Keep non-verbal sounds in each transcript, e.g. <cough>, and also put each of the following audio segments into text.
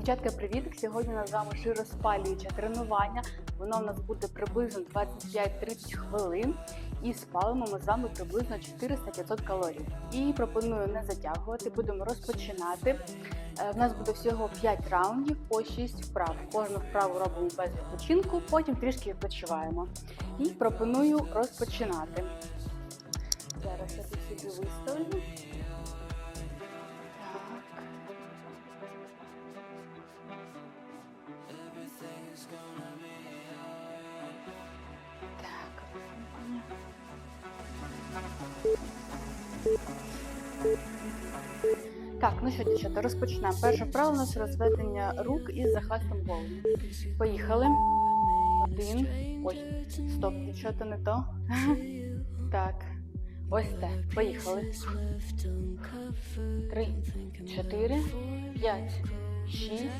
Дівчатка, привіт! Сьогодні у нас з вами широспалююче тренування. Воно у нас буде приблизно 25-30 хвилин. І спалимо ми з вами приблизно 400-500 калорій. І пропоную не затягувати, будемо розпочинати. Е, В нас буде всього 5 раундів по 6 вправ. Кожну вправу робимо без відпочинку, потім трішки відпочиваємо. І пропоную розпочинати. Зараз я тут собі виставлю. Так. Ну що, дівчата, розпочнемо. Перше вправо у нас розведення рук із захватом голови. Поїхали. Один. Ой, стоп, дівчата, не то. <laughs> Так. Ось так. Поїхали. Три, чотири, п'ять, шість,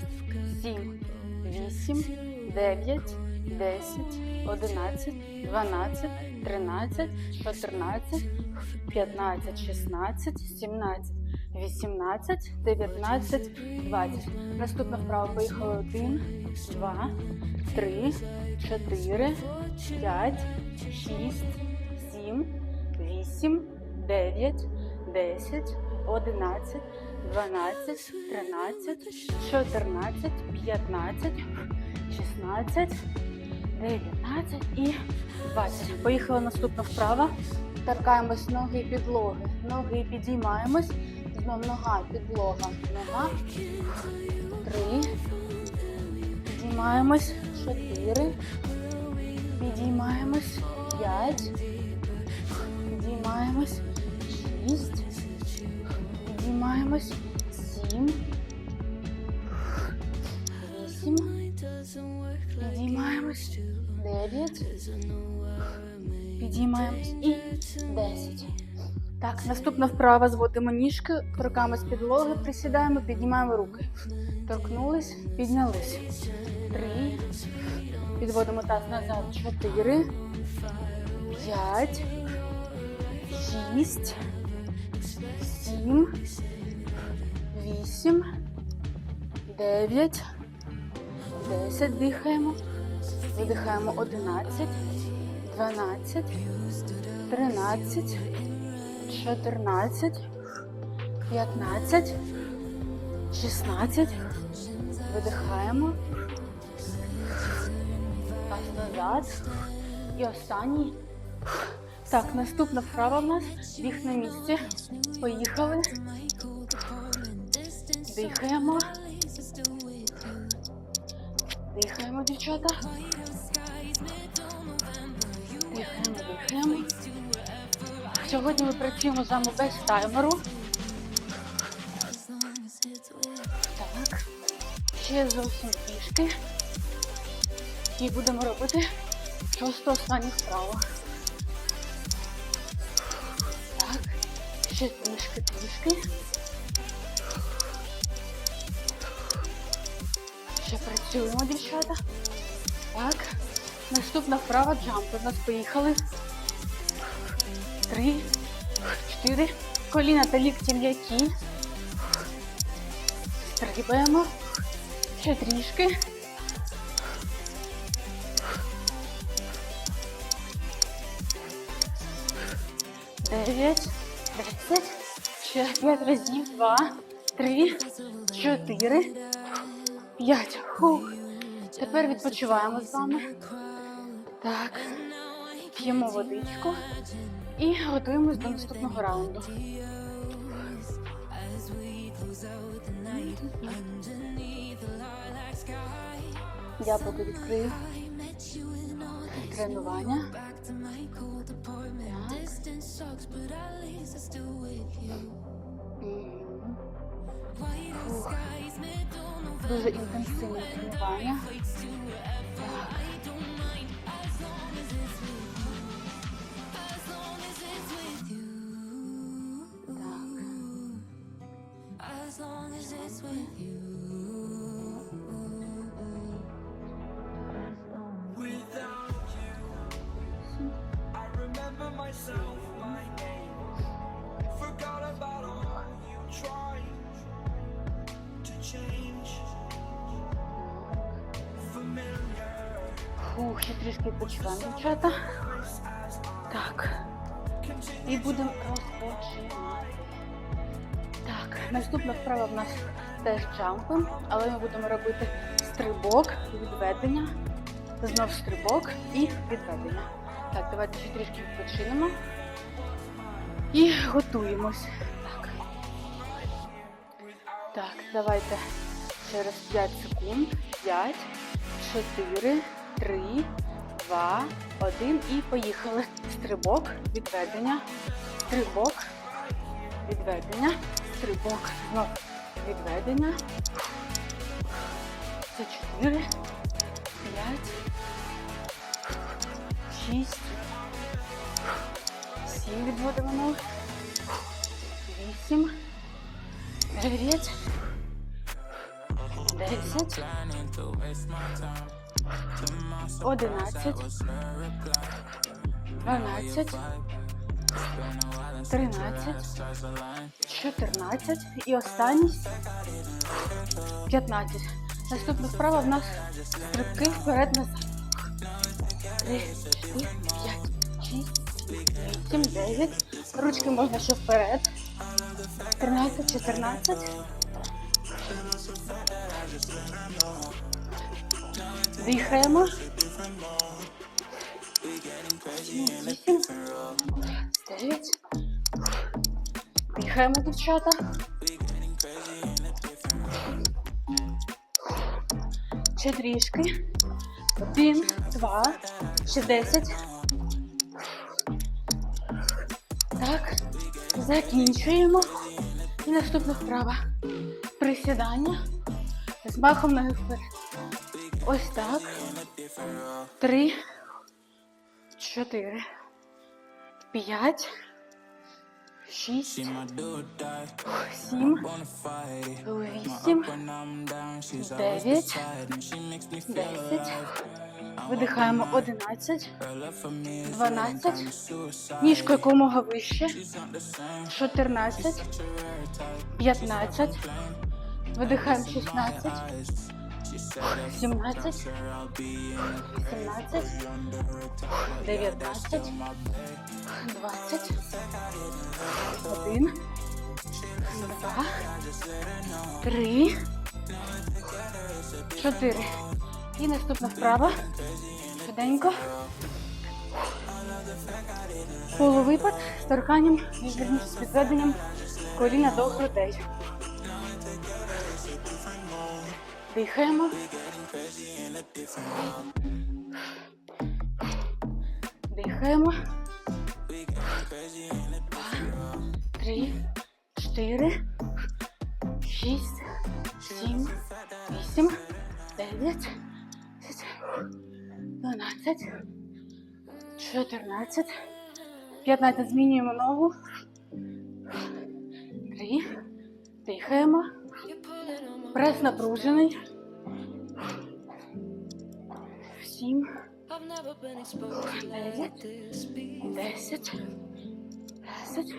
сім, вісім, дев'ять, десять, одинадцять, дванадцять, тринадцять, чотирнадцять, п'ятнадцять, шістнадцять, сімнадцять. 18, 19, 20. Наступна вправа поїхали 1, 2, 3, 4, 5, 6, 7, 8, 9, 10, 11, 12, 13, 14, 15, 16, 19 і 20. Поїхала наступна вправа. Торкаємось ноги підлоги. Ноги підіймаємось. Знов нога, підлога, нога. Три. Підіймаємось. Чотири. Підіймаємось. П'ять. Підіймаємось. Шість. Підіймаємось. Сім. Вісім. Підіймаємось. Дев'ять. Підіймаємось. І десять. Так, наступна вправа зводимо ніжки, руками з підлоги, присідаємо, піднімаємо руки. Торкнулись, піднялись. Три. Підводимо таз назад. Чотири. П'ять. Шість. Сім. Вісім. Дев'ять. Десять. Дихаємо. Видихаємо. Одинадцять. Дванадцять. Тринадцять. 14, 15, 16. Видихаємо. Пас назад. І останній. Так, наступна вправа в нас. Біг на місці. Поїхали. Дихаємо. Дихаємо, дівчата. Дихаємо, дихаємо. Сьогодні ми працюємо з вами без таймеру. Так. Ще зовсім трішки. І будемо робити просто останню вправу. Так. Ще трішки, трішки. Працюємо, дівчата. Так. Наступна вправа джампи. У нас поїхали. Три, чотири. Коліна та лікті м'які. Стрибаємо. Ще трішки. Дев'ять, десять. Ще п'ять разів. Два, три, чотири, п'ять. Хух. Тепер відпочиваємо з вами. Так. П'ємо водичку. І готуємось до наступного раунду. Я поки відкрию тренування. Мгм. Фух. Дуже інтенсивне тренування. Так. I ще трішки відпочиваємо, дівчата. Так. І будемо розпочинати. Так, наступна вправа в нас теж джампи, але ми будемо робити стрибок, відведення, знов стрибок і відведення. Так, давайте ще трішки відпочинемо. І готуємось. Так. Так, давайте через 5 секунд. 5, 4, 3, 2, 1 і поїхали. Стрибок, відведення, стрибок, відведення, стрибок, знов відведення. Це 4, 5, 6, 7 відводимо ног. 8, 9, 10, 11, 12, 13, 14 і останній 15. Наступна справа в нас стрибки вперед назад. 3, 4, 5, 6, 8, 9. Ручки можна ще вперед. 13, 14. Дихаємо. 8, 9. Дихаємо, дівчата. Ще трішки. Один, два, ще десять. Так, закінчуємо. І наступна вправа. Присідання. З махом ноги вперед. Ось так. Три. Чотири. П'ять. Шість. Сім. Вісім. Дев'ять. Десять. Видихаємо 11, 12, ніжку якомога вище, 14, 15, видихаємо 16, 17, 18, 19, 20, 1, 2, 3, 4. І наступна вправа. Швиденько. Полувипад з торканням, з підведенням коліна до грудей. Дихаємо. Дихаємо. Два, три, чотири, шість, сім, вісім, дев'ять, дванадцять, чотирнадцять, п'ятнадцять. Змінюємо ногу. Три. Дихаємо. Прес напружений. Сім. Дев'ять. Десять. Десять.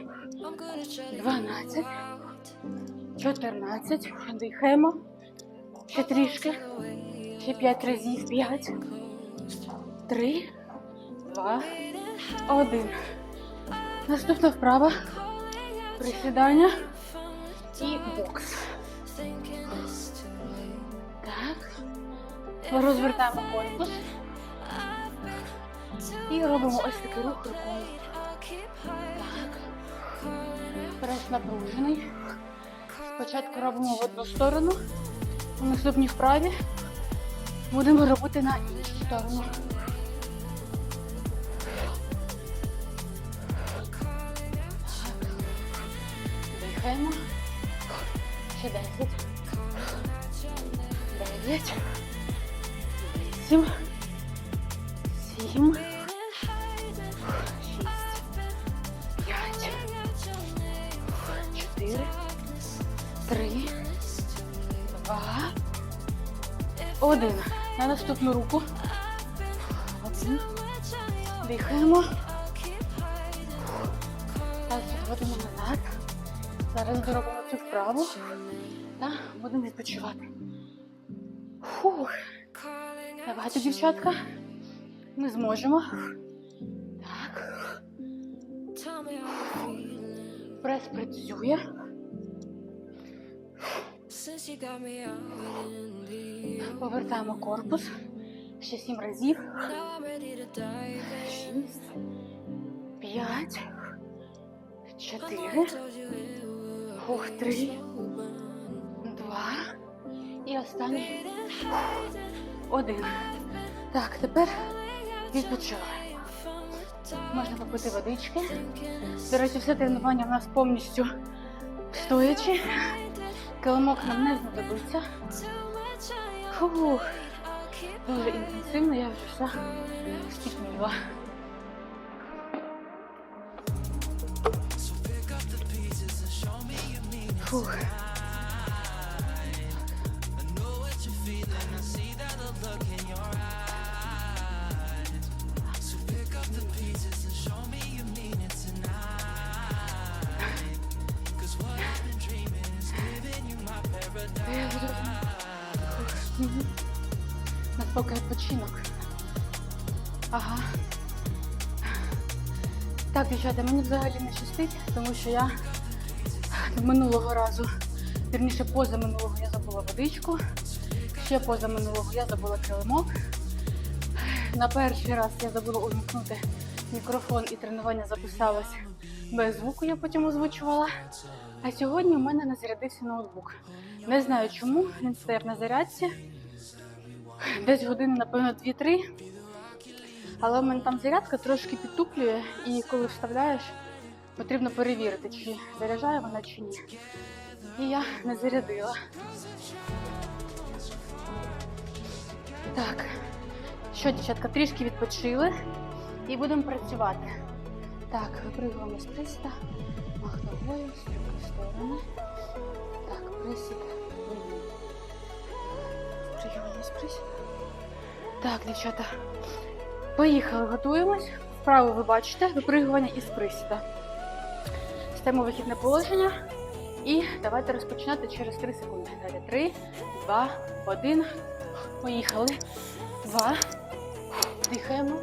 Дванадцять. Чотирнадцять. Дихаємо. Ще трішки. Ще п'ять разів. П'ять. Три. Два. Один. Наступна вправа. Присідання і бокс. Розвертаємо корпус. І робимо ось такий рух рукою. Прес напружений. Спочатку робимо в одну сторону. У наступній вправі будемо робити на іншу сторону. Дихаємо. Ще 10. 9. 8. 7. 6. 5. 4. 3. 2. 1. На наступну руку. Один. Дихаємо. Таз відводимо назад. Зараз доробимо цю вправу та будемо відпочивати. Фух. Давайте, дівчатка. Ми зможемо. Так. Прес працює. Повертаємо корпус. Ще сім разів. Шість. П'ять. Чотири. Ух, три. Два. І останній. Один. Так, тепер відпочиваємо. Можна попити водички. До речі, все тренування в нас повністю стоячи. Килимок нам не знадобиться. Фух, дуже інтенсивно, я вже вся спітніла. Фух. Дівчата, мені взагалі не щастить, тому що я минулого разу, вірніше поза минулого я забула водичку, ще поза минулого я забула килимок. На перший раз я забула увімкнути мікрофон і тренування записалось без звуку, я потім озвучувала. А сьогодні у мене не зарядився ноутбук. Не знаю чому, він стояв на зарядці. Десь години, напевно, 2-3. Але в мене там зарядка трошки підтуплює, і коли вставляєш, потрібно перевірити, чи заряджає вона чи ні. І я не зарядила. Так, що, дівчатка, трішки відпочили і будемо працювати. Так, випригуємо з приста, мах ногою, з другої сторони. Так, присід. Випригуємо з присіда. Так, дівчата, поїхали, готуємось. Вправо ви бачите, випригування із присіда. Стаємо вихідне положення. І давайте розпочинати через 3 секунди. Далі 3, 2, 1. Поїхали. Два. Дихаємо.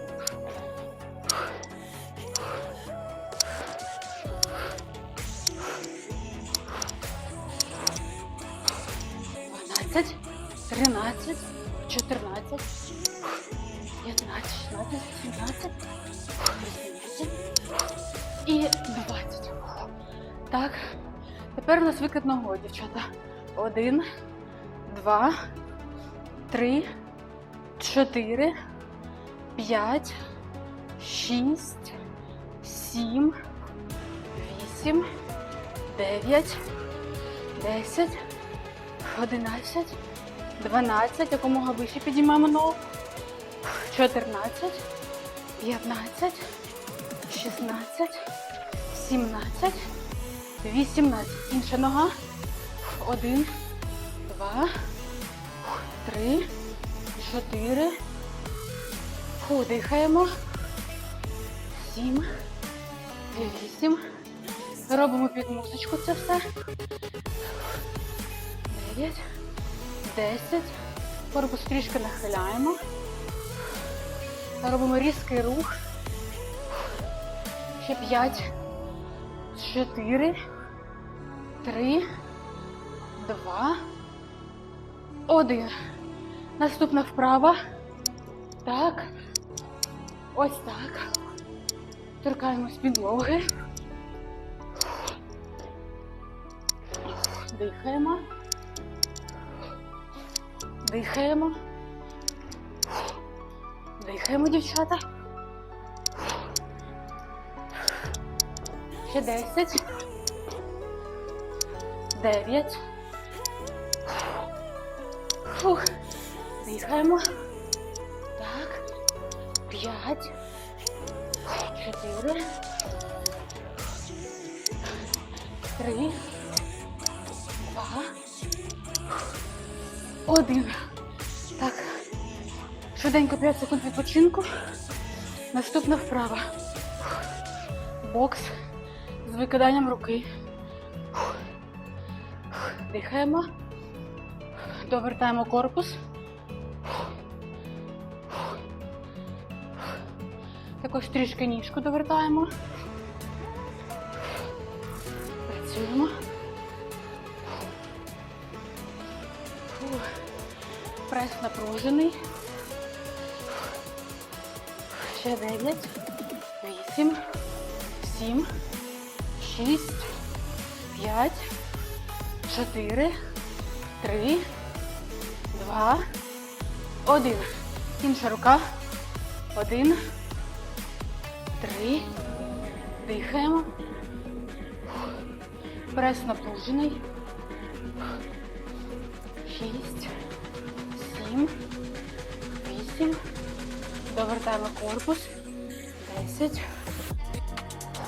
Дванадцять, тринадцять, чотирнадцять, п'ятнадцять, шістнадцять, сімнадцять, вісімнадцять і двадцять. Так. Тепер у нас викид ногою, дівчата. Один, два, три, чотири, п'ять, шість, сім, вісім, дев'ять, десять, одинадцять, дванадцять. Якомога вище підіймаємо ногу. Чотирнадцять, п'ятнадцять, шістнадцять, сімнадцять. 18. Інша нога. Один, два, три, чотири. Дихаємо. Сім. Вісім. Робимо під музичку це все. Дев'ять. Десять. Корпус трішки нахиляємо. Робимо різкий рух. Ще п'ять. Чотири, три, два, один. Наступна вправа. Так. Ось так. Торкаємось підлоги. Дихаємо. Дихаємо. Дихаємо, дівчата. Ще 10. 9. Фух. Дихаємо. Так. 5. 4. 3. 2. 1. Швиденько 5 секунд відпочинку. Наступна вправа. Бокс з викиданням руки. Дихаємо. Довертаємо корпус. Також трішки ніжку довертаємо. Працюємо. Прес напружений. Ще дев'ять, вісім, сім, шість, п'ять, чотири, три, два, один. Інша рука. Один. Три. Дихаємо. Прес напружений. Довертаємо корпус. Десять.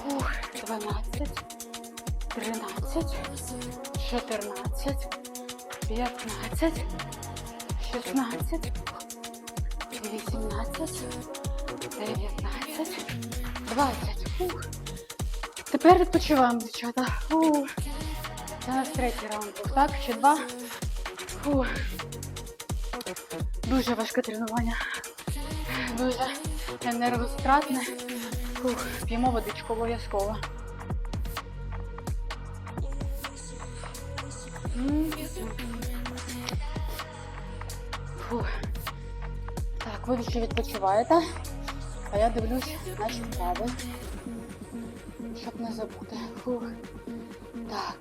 Фух. Дванадцять. Тринадцять. Чотирнадцять. П'ятнадцять. Шістнадцять. Вісімнадцять. Дев'ятнадцять. Двадцять. Фух. Тепер відпочиваємо, дівчата. Фух. Це у нас третій раунд. Так, ще два. Фух. Дуже важке тренування. Дуже енергостратне. П'ємо водичку обов'язково. Так, ви ще відпочиваєте, а я дивлюсь наші вправи, щоб не забути. Фух. Так,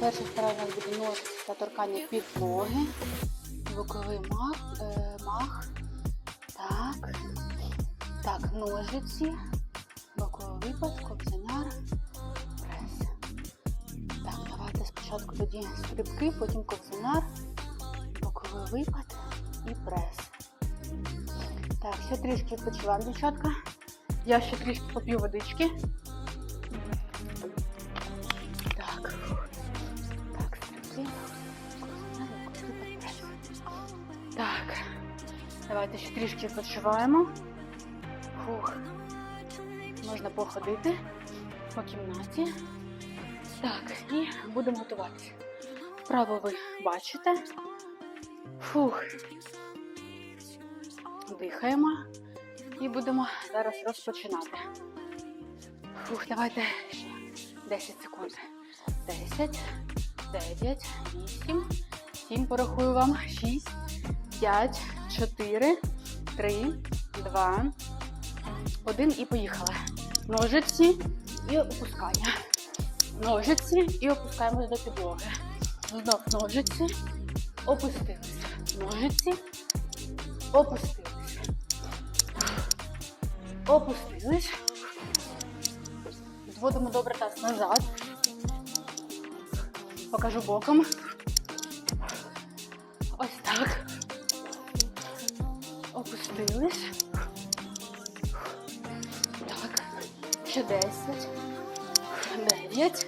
перша вправа у буде ножиці та торкання підлоги. Боковий мах, е, мах. Так. Так, ножиці. Боковий випад, кобзаняр, прес. Так, давайте спочатку тоді стрибки, потім ковзанар, боковий випад і прес. Так, ще трішки відпочиваємо, дівчатка. Я ще трішки поп'ю водички. Давайте ще трішки відпочиваємо. Фух. Можна походити по кімнаті. Так, і будемо готуватися. Вправо ви бачите. Фух. Дихаємо. І будемо зараз розпочинати. Фух, давайте ще 10 секунд. 10, 9, 8, 7, порахую вам. 6, 5, 4, 3, 2, 1 і поїхали. Ножиці і опускання. Ножиці і опускаємось до підлоги. Знов ножиці, опустилися. Ножиці, опустилися. Опустились. Зводимо добре таз назад. Покажу боком. Опустились. Так. Ще 10. 9.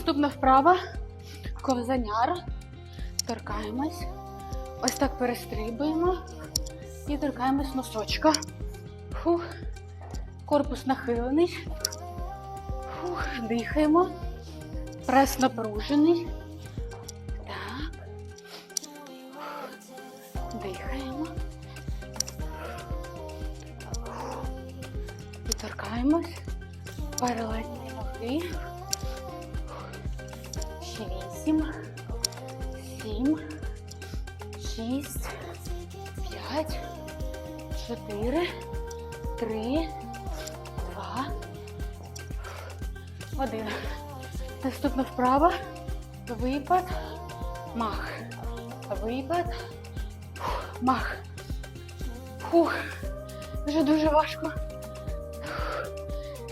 Наступна вправа. Ковзаняр. Торкаємось. Ось так перестрибуємо. І торкаємось носочка. Фух. Корпус нахилений. Фух. Дихаємо. Прес напружений. Так. Дихаємо. І торкаємось. Паралельні ноги. П'ять. Чотири. Три. Два. Один. Наступна вправа. Випад. Мах. Випад. Мах. Фух. Вже дуже важко.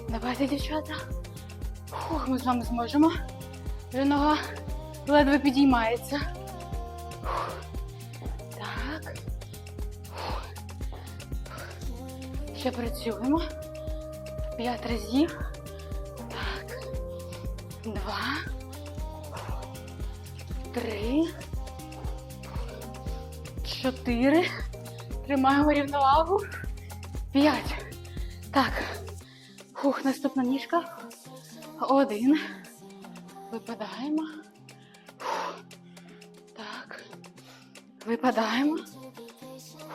Давайте, дівчата. Фух, ми з вами зможемо. Вже нога ледве підіймається. Ще працюємо. П'ять разів. Так. Два. Три. Чотири. Тримаємо рівновагу. П'ять. Так. Фух, наступна ніжка. Один. Випадаємо. Фух. Так. Випадаємо.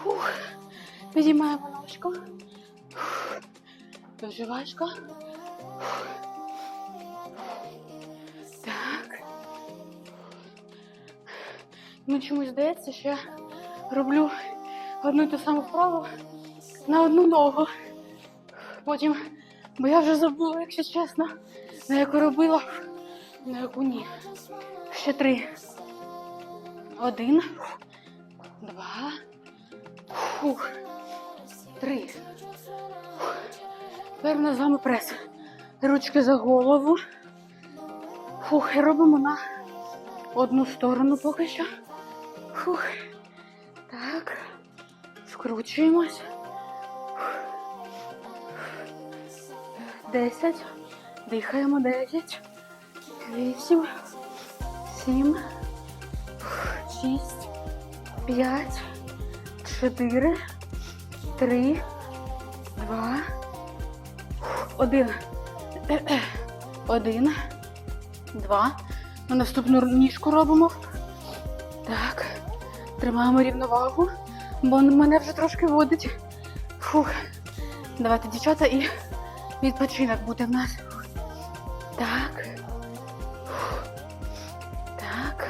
Фух. Підіймаємо ножку. Дуже важко. Так. Ну, чомусь здається, що я роблю одну ту саму вправу на одну ногу. Потім, бо я вже забула, якщо чесно, на яку робила, на яку ні. Ще три. Один. Два. Фух. Три. Тепер у нас з вами прес. Ручки за голову. Фух, і робимо на одну сторону поки що. Фух. Так. Скручуємось. Десять. Дихаємо. Дев'ять. Вісім. Сім. Шість. П'ять. Чотири. Три. Два. Один. Один. Два. На наступну ніжку робимо. Так. Тримаємо рівновагу, бо мене вже трошки водить. Фух. Давайте, дівчата, і відпочинок буде в нас. Так. Так.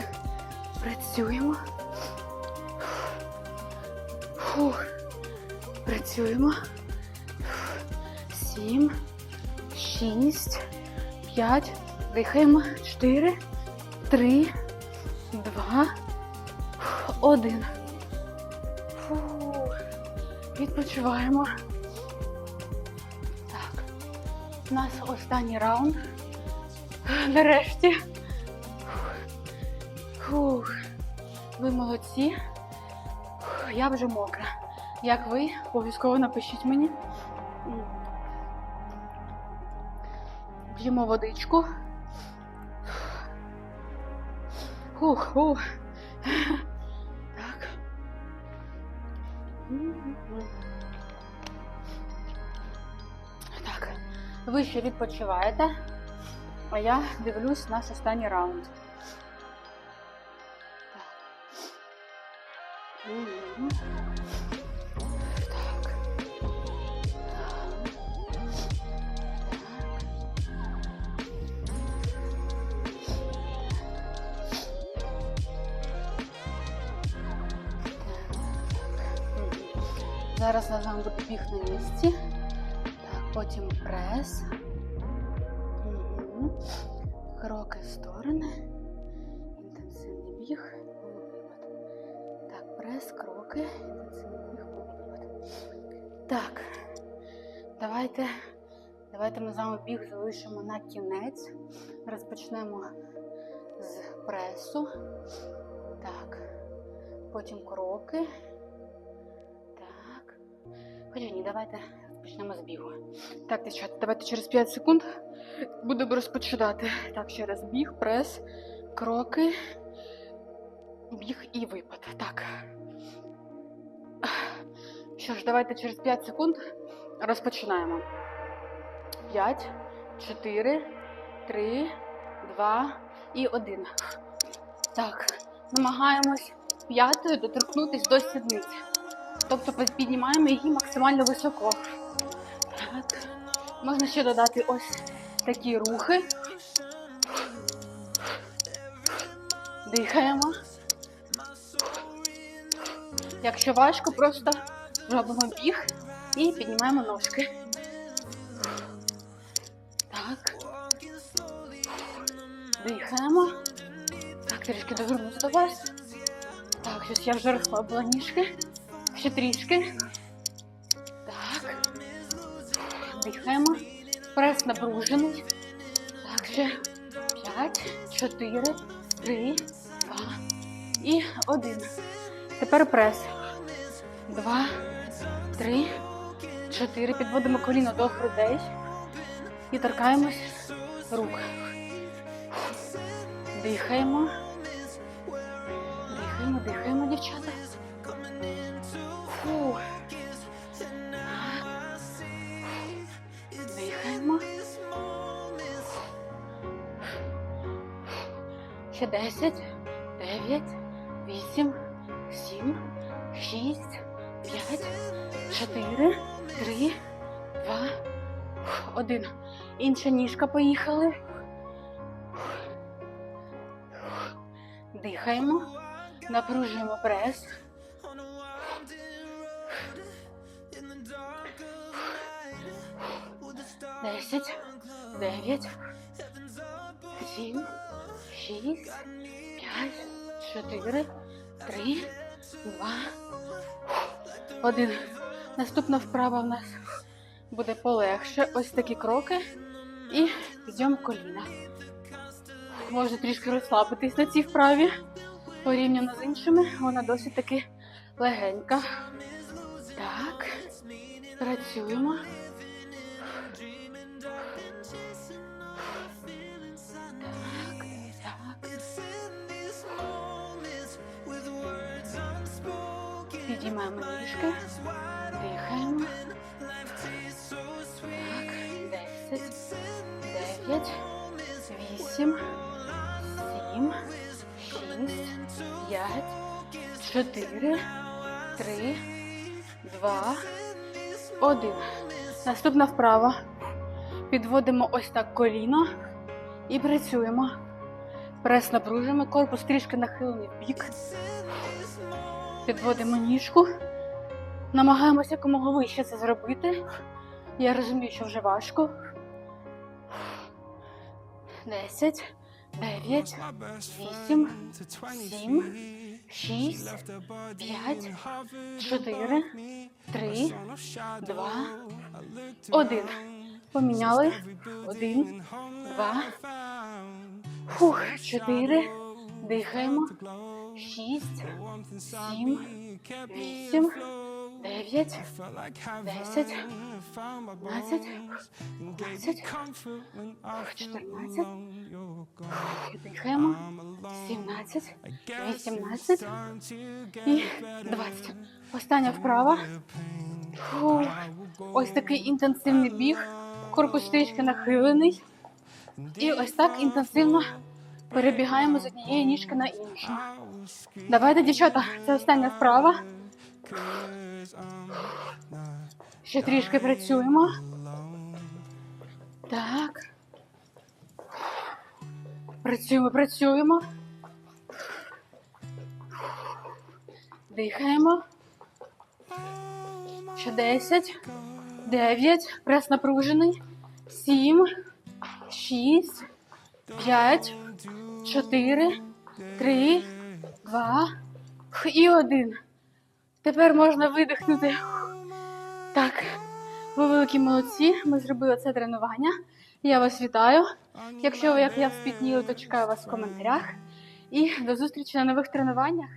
Працюємо. Фух. Працюємо. Сім. Шість. П'ять. Дихаємо. Чотири. Три. Два. Один. Фу. Відпочиваємо. Так. У нас останній раунд. Нарешті. Фух. Ви молодці. Фух, Я вже мокра. Як ви? Обов'язково напишіть мені. П'ємо водичку. Фух, фух. Так. Так. Ви ще відпочиваєте, а я дивлюсь наш останній раунд. Так. Біг на місці. Так, потім прес. Кроки в сторони. Інтенсивний біг. Так, прес, кроки. Інтенсивний біг. Випад. Так. Давайте. Давайте ми з вами біг залишимо на кінець. Розпочнемо з пресу. Так. Потім кроки. Так. Давайте почнемо з бігу. Так, дівчата, давайте через 5 секунд будемо розпочинати. Так, ще раз біг, прес, кроки, біг і випад. Так. Що ж, давайте через 5 секунд розпочинаємо. 5, 4, 3, 2 і 1. Так, намагаємось п'ятою доторкнутися до сідниці. Тобто піднімаємо її максимально високо. Так. Можна ще додати ось такі рухи. Дихаємо. Якщо важко, просто робимо біг і піднімаємо ножки. Так. Дихаємо. Так, трішки довернусь до вас. Так, щось я вже розслабила ніжки. Ще трішки. Так. Дихаємо. Прес напружений. Так, ще 5, 4, 3, 2 і 1. Тепер прес. 2, 3, чотири. Підводимо коліно до грудей і торкаємось рук. Дихаємо. Дихаємо, дихаємо, дівчата. Ще 10, 9, 8, 7, 6, 5, 4, 3, 2, 1. Інша ніжка поїхали. Дихаємо. Напружуємо прес. Десять, дев'ять, шість, п'ять, чотири, три, два, один. Наступна вправа в нас буде полегше. Ось такі кроки і підйом коліна. Можна трішки розслабитись на цій вправі. Порівняно з іншими, вона досить таки легенька. Так, працюємо. Вісім, сім, шість, п'ять, чотири, три, два, один. Наступна вправа. Підводимо ось так коліно і працюємо. Прес напружуємо, корпус трішки нахилений в бік. Підводимо ніжку. Намагаємося якомога вище це зробити. Я розумію, що вже важко. Десять, дев'ять, вісім, сім, шість, п'ять, чотири, три, два, один. Поміняли. Один, два, фух, чотири. Дихаємо. Шість, сім, вісім, дев'ять, десять, двадцять, двадцять, чотирнадцять. Дихаємо. Сімнадцять, вісімнадцять і двадцять. Остання вправа. Фу. Ось такий інтенсивний біг. Корпус трішки нахилений. І ось так інтенсивно перебігаємо з однієї ніжки на іншу. Давайте, дівчата, це остання вправа. Ще трішки працюємо. Так. Працюємо, працюємо. Дихаємо. Ще 10, 9, прес напружений. 7, 6, 5, 4, 3, 2 і 1. Тепер можна видихнути. Так, ви великі молодці. Ми зробили це тренування. Я вас вітаю. Якщо ви, як я, спітніли, то чекаю вас в коментарях. І до зустрічі на нових тренуваннях.